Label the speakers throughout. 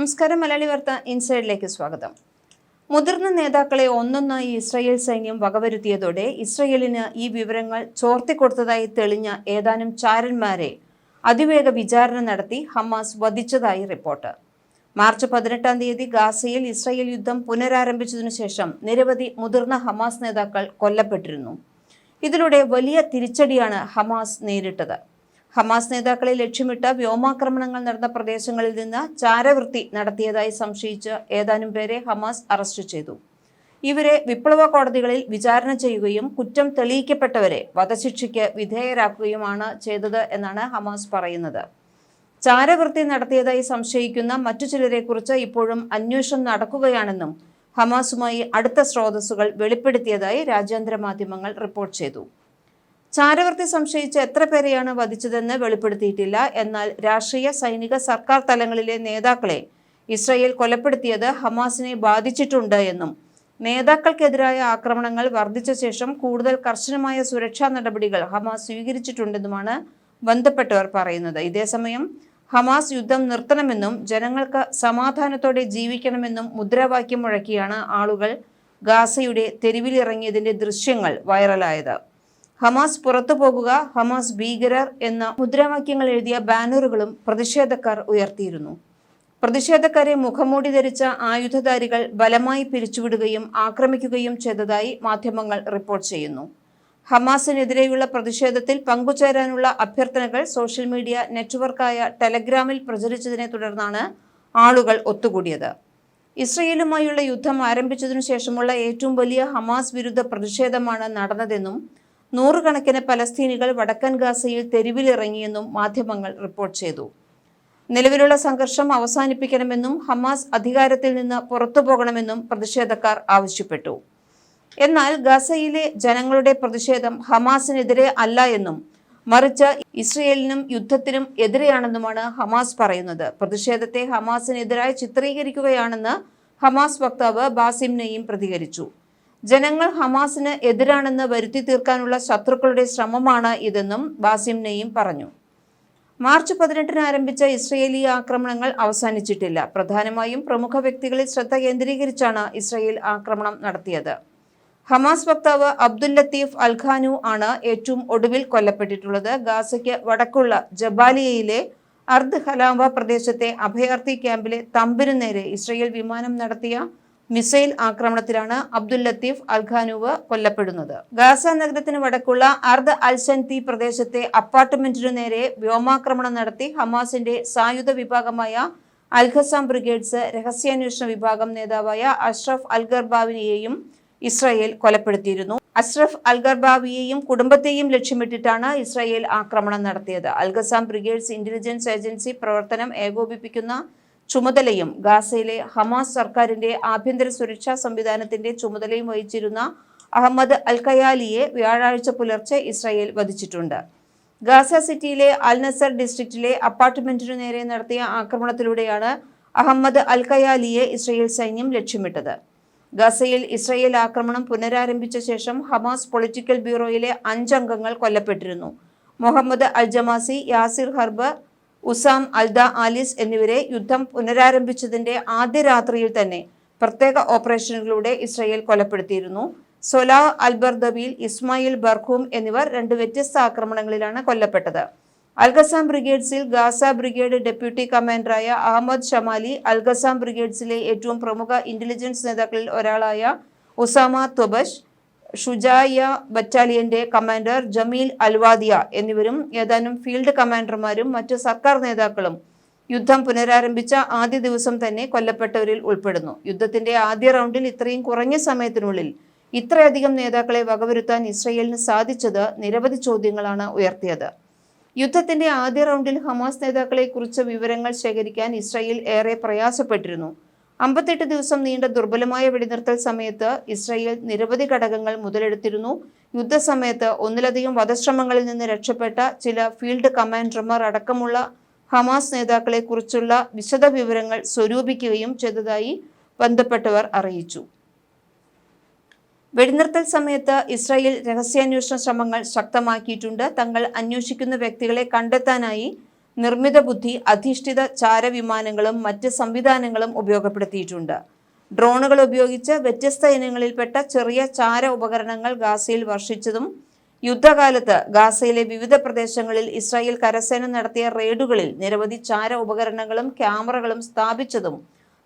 Speaker 1: നമസ്കാരം മലയാളി വാർത്ത ഇൻസൈഡിലേക്ക് സ്വാഗതം. മുതിർന്ന നേതാക്കളെ ഒന്നൊന്നായി ഇസ്രായേൽ സൈന്യം വകവരുത്തിയതോടെ ഇസ്രയേലിന് ഈ വിവരങ്ങൾ ചോർത്തിക്കൊടുത്തതായി തെളിഞ്ഞ ഏതാനും ചാരന്മാരെ അതിവേഗ വിചാരണ നടത്തി ഹമാസ് വധിച്ചതായി റിപ്പോർട്ട്. മാർച്ച് പതിനെട്ടാം തീയതി ഗാസയിൽ ഇസ്രായേൽ യുദ്ധം പുനരാരംഭിച്ചതിനു ശേഷം നിരവധി മുതിർന്ന ഹമാസ് നേതാക്കൾ കൊല്ലപ്പെട്ടിരുന്നു. ഇതിലൂടെ വലിയ തിരിച്ചടിയാണ് ഹമാസ് നേരിട്ടത്. ഹമാസ് നേതാക്കളെ ലക്ഷ്യമിട്ട് വ്യോമാക്രമണങ്ങൾ നടന്ന പ്രദേശങ്ങളിൽ നിന്ന് ചാരവൃത്തി നടത്തിയതായി സംശയിച്ച് ഏതാനും പേരെ ഹമാസ് അറസ്റ്റ് ചെയ്തു. ഇവരെ വിപ്ലവ കോടതികളിൽ വിചാരണ ചെയ്യുകയും കുറ്റം തെളിയിക്കപ്പെട്ടവരെ വധശിക്ഷയ്ക്ക് വിധേയരാക്കുകയുമാണ് ചെയ്തത് എന്നാണ് ഹമാസ് പറയുന്നത്. ചാരവൃത്തി നടത്തിയതായി സംശയിക്കുന്ന മറ്റു ചിലരെക്കുറിച്ച് ഇപ്പോഴും അന്വേഷണം നടക്കുകയാണെന്നും ഹമാസുമായി അടുത്ത സ്രോതസ്സുകൾ വെളിപ്പെടുത്തിയതായി രാജ്യാന്തര മാധ്യമങ്ങൾ റിപ്പോർട്ട് ചെയ്തു. ചാരവൃത്തി സംശയിച്ച് എത്ര പേരെയാണ് വധിച്ചതെന്ന് വെളിപ്പെടുത്തിയിട്ടില്ല. എന്നാൽ രാഷ്ട്രീയ സൈനിക സർക്കാർ തലങ്ങളിലെ നേതാക്കളെ ഇസ്രയേൽ കൊലപ്പെടുത്തിയത് ഹമാസിനെ ബാധിച്ചിട്ടുണ്ട് എന്നും നേതാക്കൾക്കെതിരായ ആക്രമണങ്ങൾ വർദ്ധിച്ച ശേഷം കൂടുതൽ കർശനമായ സുരക്ഷാ നടപടികൾ ഹമാസ് സ്വീകരിച്ചിട്ടുണ്ടെന്നുമാണ് ബന്ധപ്പെട്ടവർ പറയുന്നത്. ഇതേസമയം ഹമാസ് യുദ്ധം നിർത്തണമെന്നും ജനങ്ങൾക്ക് സമാധാനത്തോടെ ജീവിക്കണമെന്നും മുദ്രാവാക്യം മുഴക്കിയാണ് ആളുകൾ ഗാസയുടെ തെരുവിലിറങ്ങിയതിന്റെ ദൃശ്യങ്ങൾ വൈറലായത്. ഹമാസ് പുറത്തു പോകുക ഹമാസ് ഭീകരർ എന്ന മുദ്രാവാക്യങ്ങൾ എഴുതിയ ബാനറുകളും പ്രതിഷേധക്കാർ ഉയർത്തിയിരുന്നു. പ്രതിഷേധക്കാരെ മുഖംമൂടി ധരിച്ച ആയുധധാരികൾ ബലമായി പിരിച്ചുവിടുകയും ആക്രമിക്കുകയും ചെയ്തതായി മാധ്യമങ്ങൾ റിപ്പോർട്ട് ചെയ്യുന്നു. ഹമാസിനെതിരെയുള്ള പ്രതിഷേധത്തിൽ പങ്കുചേരാനുള്ള അഭ്യർത്ഥനകൾ സോഷ്യൽ മീഡിയ നെറ്റ്വർക്കായ ടെലഗ്രാമിൽ പ്രചരിച്ചതിനെ തുടർന്നാണ് ആളുകൾ ഒത്തുകൂടിയത്. ഇസ്രയേലുമായുള്ള യുദ്ധം ആരംഭിച്ചതിനു ശേഷമുള്ള ഏറ്റവും വലിയ ഹമാസ് വിരുദ്ധ പ്രതിഷേധമാണ് നടന്നതെന്നും നൂറുകണക്കിന് പലസ്തീനികൾ വടക്കൻ ഗാസയിൽ തെരുവിലിറങ്ങിയെന്നും മാധ്യമങ്ങൾ റിപ്പോർട്ട് ചെയ്തു. നിലവിലുള്ള സംഘർഷം അവസാനിപ്പിക്കണമെന്നും ഹമാസ് അധികാരത്തിൽ നിന്ന് പുറത്തു പോകണമെന്നും പ്രതിഷേധക്കാർ ആവശ്യപ്പെട്ടു. എന്നാൽ ഗസയിലെ ജനങ്ങളുടെ പ്രതിഷേധം ഹമാസിനെതിരെ അല്ല എന്നും മറിച്ച് ഇസ്രയേലിനും യുദ്ധത്തിനും എതിരെയാണെന്നുമാണ് ഹമാസ് പറയുന്നത്. പ്രതിഷേധത്തെ ഹമാസിനെതിരായി ചിത്രീകരിക്കുകയാണെന്ന് ഹമാസ് വക്താവ് ബാസിം നെയ്യും പ്രതികരിച്ചു. ജനങ്ങൾ ഹമാസിന് എതിരാണെന്ന് വരുത്തി തീർക്കാനുള്ള ശത്രുക്കളുടെ ശ്രമമാണ് ഇതെന്നും ബാസിം നെയ്യും പറഞ്ഞു. മാർച്ച് പതിനെട്ടിന് ആരംഭിച്ച ഇസ്രയേലി ആക്രമണങ്ങൾ അവസാനിച്ചിട്ടില്ല. പ്രധാനമായും പ്രമുഖ വ്യക്തികളിൽ ശ്രദ്ധ കേന്ദ്രീകരിച്ചാണ് ഇസ്രയേൽ ആക്രമണം നടത്തിയത്. ഹമാസ് വക്താവ് അബ്ദുൽ ലത്തീഫ് അൽഖാനു ആണ് ഏറ്റവും ഒടുവിൽ കൊല്ലപ്പെട്ടിട്ടുള്ളത്. ഗാസയ്ക്ക് വടക്കുള്ള ജബാലിയയിലെ അർദ് ഹലാവ പ്രദേശത്തെ അഭയാർത്ഥി ക്യാമ്പിലെ തമ്പിനു നേരെ ഇസ്രയേൽ വിമാനം നടത്തിയ മിസൈൽ ആക്രമണത്തിലാണ് അബ്ദുൽ ലത്തീഫ് അൽഖാനുവ് കൊല്ലപ്പെടുന്നത്. ഗാസ നഗരത്തിന് വടക്കുള്ള അർദ് അൽസൻതി പ്രദേശത്തെ അപ്പാർട്ട്മെന്റിനു നേരെ വ്യോമാക്രമണം നടത്തി ഹമാസിന്റെ സായുധ വിഭാഗമായ അൽഖസാം ബ്രിഗേഡ്സ് രഹസ്യാന്വേഷണ വിഭാഗം നേതാവായ അഷ്റഫ് അൽഗർബാവിനെയും ഇസ്രായേൽ കൊലപ്പെടുത്തിയിരുന്നു. അഷ്റഫ് അൽഗർബാവിയെയും കുടുംബത്തെയും ലക്ഷ്യമിട്ടിട്ടാണ് ഇസ്രായേൽ ആക്രമണം നടത്തിയത്. അൽഗസാം ബ്രിഗേഡ്സ് ഇന്റലിജൻസ് ഏജൻസി പ്രവർത്തനം ഏകോപിപ്പിക്കുന്ന ചുമതലയും ഗാസയിലെ ഹമാസ് സർക്കാരിന്റെ ആഭ്യന്തര സുരക്ഷാ സംവിധാനത്തിന്റെ ചുമതലയും വഹിച്ചിരുന്ന അഹമ്മദ് അൽഖയാലിയെ വ്യാഴാഴ്ച പുലർച്ചെ ഇസ്രായേൽ വധിച്ചിട്ടുണ്ട്. ഗാസ സിറ്റിയിലെ അൽനസർ ഡിസ്ട്രിക്റ്റിലെ അപ്പാർട്ട്മെന്റിനു നേരെ നടത്തിയ ആക്രമണത്തിലൂടെയാണ് അഹമ്മദ് അൽഖയാലിയെ ഇസ്രായേൽ സൈന്യം ലക്ഷ്യമിട്ടത്. ഗസയിൽ ഇസ്രായേൽ ആക്രമണം പുനരാരംഭിച്ച ശേഷം ഹമാസ് പൊളിറ്റിക്കൽ ബ്യൂറോയിലെ അഞ്ചംഗങ്ങൾ കൊല്ലപ്പെട്ടിരുന്നു. Muhammad Al Jamasi Yasir Harb Issam Al Daalis എന്നിവരെ യുദ്ധം പുനരാരംഭിച്ചതിന്റെ ആദ്യ രാത്രിയിൽ തന്നെ പ്രത്യേക ഓപ്പറേഷനുകളിലൂടെ ഇസ്രയേൽ കൊലപ്പെടുത്തിയിരുന്നു. സൊലാ അൽബർദബിയിൽ ഇസ്മായിൽ ബർഖൂം എന്നിവർ രണ്ട് വ്യത്യസ്ത ആക്രമണങ്ങളിലാണ് കൊല്ലപ്പെട്ടത്. അൽഗസാം ബ്രിഗേഡ്സിൽ ഗാസ ബ്രിഗേഡ് ഡെപ്യൂട്ടി കമാൻഡറായ അഹമ്മദ് ഷമാലി അൽഗസാം ബ്രിഗേഡ്സിലെ ഏറ്റവും പ്രമുഖ ഇന്റലിജൻസ് നേതാക്കളിൽ ഒരാളായ ഉസാമ തൊബഷ് ഷുജായ ബറ്റാലിയന്റെ കമാൻഡർ ജമീൽ അൽവാദിയ എന്നിവരും ഏതാനും ഫീൽഡ് കമാൻഡർമാരും മറ്റ് സർക്കാർ നേതാക്കളും യുദ്ധം പുനരാരംഭിച്ച ആദ്യ ദിവസം തന്നെ കൊല്ലപ്പെട്ടവരിൽ ഉൾപ്പെടുന്നു. യുദ്ധത്തിന്റെ ആദ്യ റൗണ്ടിൽ ഇത്രയും കുറഞ്ഞ സമയത്തിനുള്ളിൽ ഇത്രയധികം നേതാക്കളെ വകവരുത്താൻ ഇസ്രയേലിന് സാധിച്ചത് നിരവധി ചോദ്യങ്ങളാണ് ഉയർത്തിയത്. യുദ്ധത്തിന്റെ ആദ്യ റൗണ്ടിൽ ഹമാസ് നേതാക്കളെ കുറിച്ച് വിവരങ്ങൾ ശേഖരിക്കാൻ ഇസ്രയേൽ ഏറെ പ്രയാസപ്പെട്ടിരുന്നു. അമ്പത്തെട്ട് ദിവസം നീണ്ട ദുർബലമായ വെടിനിർത്തൽ സമയത്ത് ഇസ്രായേൽ നിരവധി ഘടകങ്ങൾ മുതലെടുത്തിരുന്നു. യുദ്ധസമയത്ത് ഒന്നിലധികം വധശ്രമങ്ങളിൽ നിന്ന് രക്ഷപ്പെട്ട ചില ഫീൽഡ് കമാൻഡർമാർ അടക്കമുള്ള ഹമാസ് നേതാക്കളെ കുറിച്ചുള്ള വിശദ വിവരങ്ങൾ സ്വരൂപിക്കുകയും ചെയ്തതായി ബന്ധപ്പെട്ടവർ അറിയിച്ചു. വെടിനിർത്തൽ സമയത്ത് ഇസ്രായേൽ രഹസ്യാന്വേഷണ ശ്രമങ്ങൾ ശക്തമാക്കിയിട്ടുണ്ട്. തങ്ങൾ അന്വേഷിക്കുന്ന വ്യക്തികളെ കണ്ടെത്താനായി നിർമ്മിത ബുദ്ധി അധിഷ്ഠിത ചാരവിമാനങ്ങളും മറ്റ് സംവിധാനങ്ങളും ഉപയോഗപ്പെടുത്തിയിട്ടുണ്ട്. ഡ്രോണുകൾ ഉപയോഗിച്ച് വ്യത്യസ്ത ഇനങ്ങളിൽപ്പെട്ട ചെറിയ ചാര ഉപകരണങ്ങൾ ഗാസയിൽ വർഷിച്ചതും യുദ്ധകാലത്ത് ഗാസയിലെ വിവിധ പ്രദേശങ്ങളിൽ ഇസ്രായേൽ കരസേന നടത്തിയ റെയ്ഡുകളിൽ നിരവധി ചാര ഉപകരണങ്ങളും ക്യാമറകളും സ്ഥാപിച്ചതും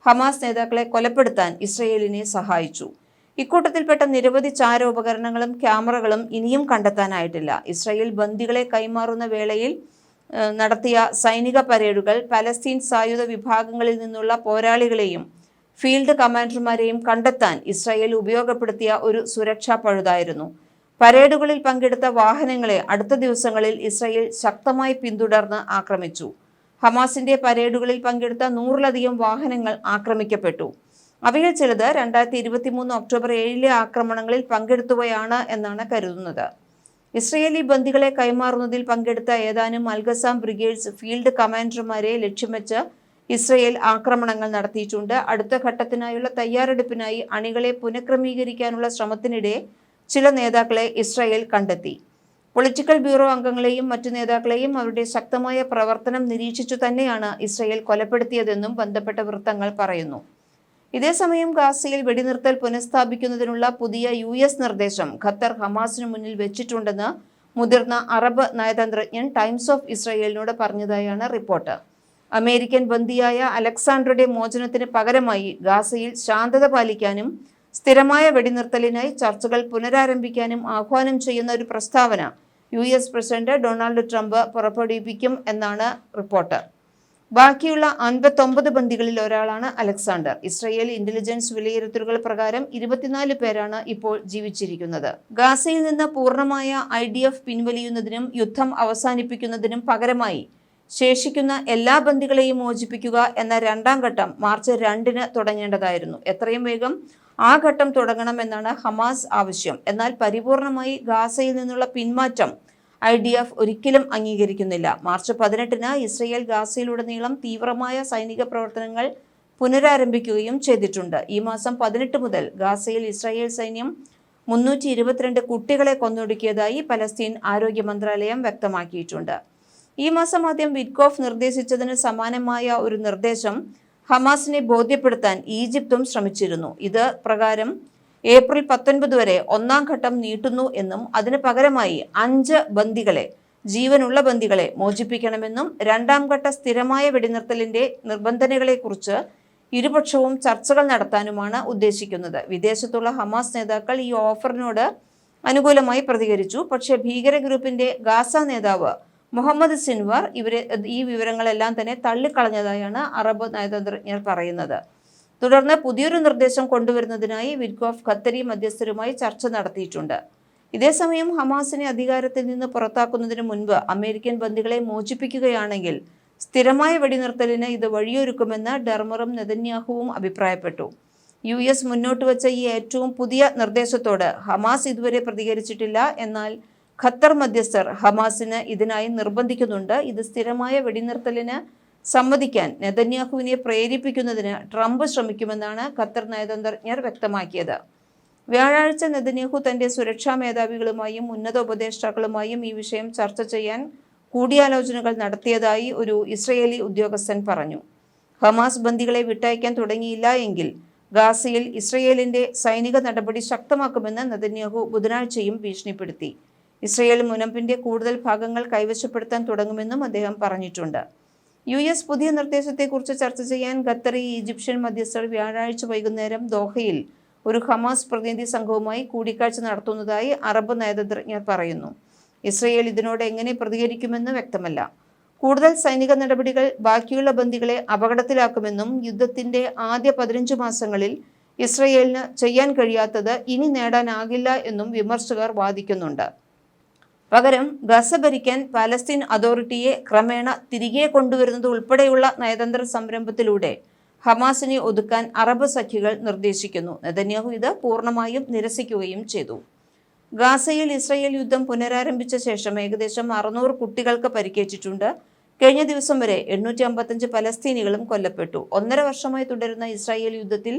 Speaker 1: ഹമാസ് നേതാക്കളെ കൊലപ്പെടുത്താൻ ഇസ്രയേലിനെ സഹായിച്ചു. ഇക്കൂട്ടത്തിൽപ്പെട്ട നിരവധി ചാര ഉപകരണങ്ങളും ക്യാമറകളും ഇനിയും കണ്ടെത്താനായിട്ടില്ല. ഇസ്രായേൽ ബന്ദികളെ കൈമാറുന്ന വേളയിൽ നടത്തിയ സൈനിക പരേഡുകൾ പലസ്തീൻ സായുധ വിഭാഗങ്ങളിൽ നിന്നുള്ള പോരാളികളെയും ഫീൽഡ് കമാൻഡർമാരെയും കണ്ടെത്താൻ ഇസ്രായേൽ ഉപയോഗപ്പെടുത്തിയ ഒരു സുരക്ഷാ പഴുതായിരുന്നു. പരേഡുകളിൽ പങ്കെടുത്ത വാഹനങ്ങളെ അടുത്ത ദിവസങ്ങളിൽ ഇസ്രായേൽ ശക്തമായി പിന്തുടർന്ന് ആക്രമിച്ചു. ഹമാസിന്റെ പരേഡുകളിൽ പങ്കെടുത്ത നൂറിലധികം വാഹനങ്ങൾ ആക്രമിക്കപ്പെട്ടു. അവയിൽ ചിലത് രണ്ടായിരത്തി ഇരുപത്തി മൂന്ന് ഒക്ടോബർ ഏഴിലെ ആക്രമണങ്ങളിൽ പങ്കെടുത്തുകയാണ് എന്നാണ് കരുതുന്നത്. ഇസ്രയേലി ബന്ദികളെ കൈമാറുന്നതിൽ പങ്കെടുത്ത ഏതാനും അൽഗസാം ബ്രിഗേഡ്സ് ഫീൽഡ് കമാൻഡർമാരെ ലക്ഷ്യം വെച്ച് ഇസ്രയേൽ ആക്രമണങ്ങൾ നടത്തിയിട്ടുണ്ട്. അടുത്ത ഘട്ടത്തിനായുള്ള തയ്യാറെടുപ്പിനായി അണികളെ പുനഃക്രമീകരിക്കാനുള്ള ശ്രമത്തിനിടെ ചില നേതാക്കളെ ഇസ്രയേൽ കണ്ടെത്തി. പൊളിറ്റിക്കൽ ബ്യൂറോ അംഗങ്ങളെയും മറ്റു നേതാക്കളെയും അവരുടെ ശക്തമായ പ്രവർത്തനം നിരീക്ഷിച്ചു തന്നെയാണ് ഇസ്രയേൽ കൊലപ്പെടുത്തിയതെന്നും ബന്ധപ്പെട്ട വൃത്തങ്ങൾ പറയുന്നു. ഇതേസമയം ഗാസയിൽ വെടിനിർത്തൽ പുനഃസ്ഥാപിക്കുന്നതിനുള്ള പുതിയ യു എസ് നിർദ്ദേശം ഖത്തർ ഹമാസിനു മുന്നിൽ വെച്ചിട്ടുണ്ടെന്ന് മുതിർന്ന അറബ് നയതന്ത്രജ്ഞൻ ടൈംസ് ഓഫ് ഇസ്രയേലിനോട് പറഞ്ഞതായാണ് റിപ്പോർട്ട്. അമേരിക്കൻ ബന്ദിയായ അലക്സാണ്ടറുടെ മോചനത്തിന് പകരമായി ഗാസയിൽ ശാന്തത പാലിക്കാനും സ്ഥിരമായ വെടിനിർത്തലിനായി ചർച്ചകൾ പുനരാരംഭിക്കാനും ആഹ്വാനം ചെയ്യുന്ന ഒരു പ്രസ്താവന യു പ്രസിഡന്റ് ഡൊണാൾഡ് ട്രംപ് പുറപ്പെടുവിപ്പിക്കും എന്നാണ് റിപ്പോർട്ട്. ബാക്കിയുള്ള അൻപത്തൊമ്പത് ബന്ദികളിൽ ഒരാളാണ് അലക്സാണ്ടർ. ഇസ്രയേൽ ഇന്റലിജൻസ് വിലയിരുത്തലുകൾ പ്രകാരം ഇരുപത്തിനാല് പേരാണ് ഇപ്പോൾ ജീവിച്ചിരിക്കുന്നത്. ഗാസയിൽ നിന്ന് പൂർണമായ ഐ ഡി എഫ് പിൻവലിയുന്നതിനും യുദ്ധം അവസാനിപ്പിക്കുന്നതിനും പകരമായി ശേഷിക്കുന്ന എല്ലാ ബന്ദികളെയും മോചിപ്പിക്കുക എന്ന രണ്ടാം ഘട്ടം മാർച്ച് രണ്ടിന് തുടങ്ങേണ്ടതായിരുന്നു. എത്രയും വേഗം ആ ഘട്ടം തുടങ്ങണമെന്നാണ് ഹമാസ് ആവശ്യം. എന്നാൽ പരിപൂർണമായി ഗാസയിൽ നിന്നുള്ള പിന്മാറ്റം ഐ ഡി എഫ് ഒരിക്കലും അംഗീകരിക്കുന്നില്ല. മാർച്ച് പതിനെട്ടിന് ഇസ്രയേൽ ഗാസയിലുടനീളം തീവ്രമായ സൈനിക പ്രവർത്തനങ്ങൾ പുനരാരംഭിക്കുകയും ചെയ്തിട്ടുണ്ട്. ഈ മാസം പതിനെട്ട് മുതൽ ഗാസയിൽ ഇസ്രായേൽ സൈന്യം മുന്നൂറ്റി ഇരുപത്തിരണ്ട് കുട്ടികളെ കൊന്നൊടുക്കിയതായി പലസ്തീൻ ആരോഗ്യ മന്ത്രാലയം വ്യക്തമാക്കിയിട്ടുണ്ട്. ഈ മാസം ആദ്യം വിറ്റ്കോഫ് നിർദ്ദേശിച്ചതിന് സമാനമായ ഒരു നിർദ്ദേശം ഹമാസിനെ ബോധ്യപ്പെടുത്താൻ ഈജിപ്തും ശ്രമിച്ചിരുന്നു. ഇത് പ്രകാരം ഏപ്രിൽ പത്തൊൻപത് വരെ ഒന്നാം ഘട്ടം നീട്ടുന്നു എന്നും അതിന് പകരമായി അഞ്ച് ബന്ദികളെ ജീവനുള്ള ബന്ദികളെ മോചിപ്പിക്കണമെന്നും രണ്ടാം ഘട്ട സ്ഥിരമായ വെടിനിർത്തലിന്റെ നിർബന്ധനകളെക്കുറിച്ച് ഇരുപക്ഷവും ചർച്ചകൾ നടത്താനുമാണ് ഉദ്ദേശിക്കുന്നത്. വിദേശത്തുള്ള ഹമാസ് നേതാക്കൾ ഈ ഓഫറിനോട് അനുകൂലമായി പ്രതികരിച്ചു. പക്ഷേ ഭീകര ഗ്രൂപ്പിന്റെ ഗാസ നേതാവ് മുഹമ്മദ് സിൻവർ ഇവരെ ഈ വിവരങ്ങളെല്ലാം തന്നെ തള്ളിക്കളഞ്ഞതായാണ് അറബ് നയതന്ത്രജ്ഞർ പറയുന്നത്. തുടർന്ന് പുതിയൊരു നിർദ്ദേശം കൊണ്ടുവരുന്നതിനായി വിഡ്കോഫ് ഖത്തരി മധ്യസ്ഥരുമായി ചർച്ച നടത്തിയിട്ടുണ്ട്. ഇതേസമയം ഹമാസിനെ അധികാരത്തിൽ നിന്ന് പുറത്താക്കുന്നതിന് മുൻപ് അമേരിക്കൻ ബന്ദികളെ മോചിപ്പിക്കുകയാണെങ്കിൽ സ്ഥിരമായ വെടിനിർത്തലിന് ഇത് വഴിയൊരുക്കുമെന്ന് ഡർമറും നെതന്യാഹുവും അഭിപ്രായപ്പെട്ടു. യു എസ് മുന്നോട്ട് വച്ച ഈ ഏറ്റവും പുതിയ നിർദ്ദേശത്തോട് ഹമാസ് ഇതുവരെ പ്രതികരിച്ചിട്ടില്ല. എന്നാൽ ഖത്തർ മധ്യസ്ഥർ ഹമാസിന് ഇതിനായി നിർബന്ധിക്കുന്നുണ്ട്. ഇത് സ്ഥിരമായ വെടിനിർത്തലിന് സമ്മതിക്കാൻ നെതന്യാഹുവിനെ പ്രേരിപ്പിക്കുന്നതിന് ട്രംപ് ശ്രമിക്കുമെന്നാണ് ഖത്തർ നയതന്ത്രജ്ഞർ വ്യക്തമാക്കിയത്. വ്യാഴാഴ്ച നെതന്യാഹു തന്റെ സുരക്ഷാ മേധാവികളുമായും ഉന്നത ഉപദേഷ്ടാക്കളുമായും ഈ വിഷയം ചർച്ച ചെയ്യാൻ കൂടിയാലോചനകൾ നടത്തിയതായി ഒരു ഇസ്രയേലി ഉദ്യോഗസ്ഥൻ പറഞ്ഞു. ഹമാസ് ബന്ദികളെ വിട്ടയക്കാൻ തുടങ്ങിയില്ല എങ്കിൽ ഗാസയിൽ ഇസ്രയേലിന്റെ സൈനിക നടപടി ശക്തമാക്കുമെന്ന് നെതന്യാഹു ബുധനാഴ്ചയും ഭീഷണിപ്പെടുത്തി. ഇസ്രയേൽ മുനമ്പിന്റെ കൂടുതൽ ഭാഗങ്ങൾ കൈവശപ്പെടുത്താൻ തുടങ്ങുമെന്നും അദ്ദേഹം പറഞ്ഞിട്ടുണ്ട്. യു എസ് പുതിയ നിർദ്ദേശത്തെക്കുറിച്ച് ചർച്ച ചെയ്യാൻ ഖത്തറി ഈജിപ്ഷ്യൻ മധ്യസ്ഥർ വ്യാഴാഴ്ച വൈകുന്നേരം ദോഹയിൽ ഒരു ഹമാസ് പ്രതിനിധി സംഘവുമായി കൂടിക്കാഴ്ച നടത്തുന്നതായി അറബ് നയതന്ത്രജ്ഞർ പറയുന്നു. ഇസ്രയേൽ ഇതിനോട് എങ്ങനെ പ്രതികരിക്കുമെന്ന് വ്യക്തമല്ല. കൂടുതൽ സൈനിക നടപടികൾ ബാക്കിയുള്ള ബന്ദികളെ അപകടത്തിലാക്കുമെന്നും യുദ്ധത്തിന്റെ ആദ്യ പതിനഞ്ച് മാസങ്ങളിൽ ഇസ്രയേലിന് ചെയ്യാൻ കഴിയാത്തത് ഇനി നേടാനാകില്ല എന്നും വിമർശകർ വാദിക്കുന്നുണ്ട്. പകരം ഗസ ഭരിക്കാൻ പാലസ്തീൻ അതോറിറ്റിയെ ക്രമേണ തിരികെ കൊണ്ടുവരുന്നത് ഉൾപ്പെടെയുള്ള നയതന്ത്ര സംരംഭത്തിലൂടെ ഹമാസിനെ ഒതുക്കാൻ അറബ് സഖ്യകൾ നിർദ്ദേശിക്കുന്നു. നെതന്യാഹു ഇത് പൂർണമായും നിരസിക്കുകയും ചെയ്തു. ഗാസയിൽ ഇസ്രയേൽ യുദ്ധം പുനരാരംഭിച്ച ശേഷം ഏകദേശം അറുന്നൂറ് കുട്ടികൾക്ക് പരിക്കേറ്റിട്ടുണ്ട്. കഴിഞ്ഞ ദിവസം വരെ എണ്ണൂറ്റി അമ്പത്തഞ്ച് പലസ്തീനികളും കൊല്ലപ്പെട്ടു. ഒന്നര വർഷമായി തുടരുന്ന ഇസ്രായേൽ യുദ്ധത്തിൽ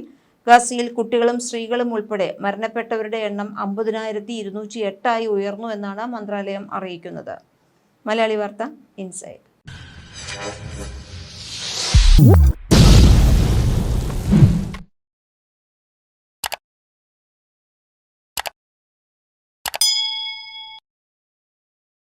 Speaker 1: ഗാസയിൽ കുട്ടികളും സ്ത്രീകളും ഉൾപ്പെടെ മരണപ്പെട്ടവരുടെ എണ്ണം അമ്പതിനായിരത്തി ഇരുന്നൂറ്റി എട്ടായി ഉയർന്നു എന്നാണ് മന്ത്രാലയം അറിയിക്കുന്നത്. മലയാളി വാർത്ത ഇൻസൈഡ്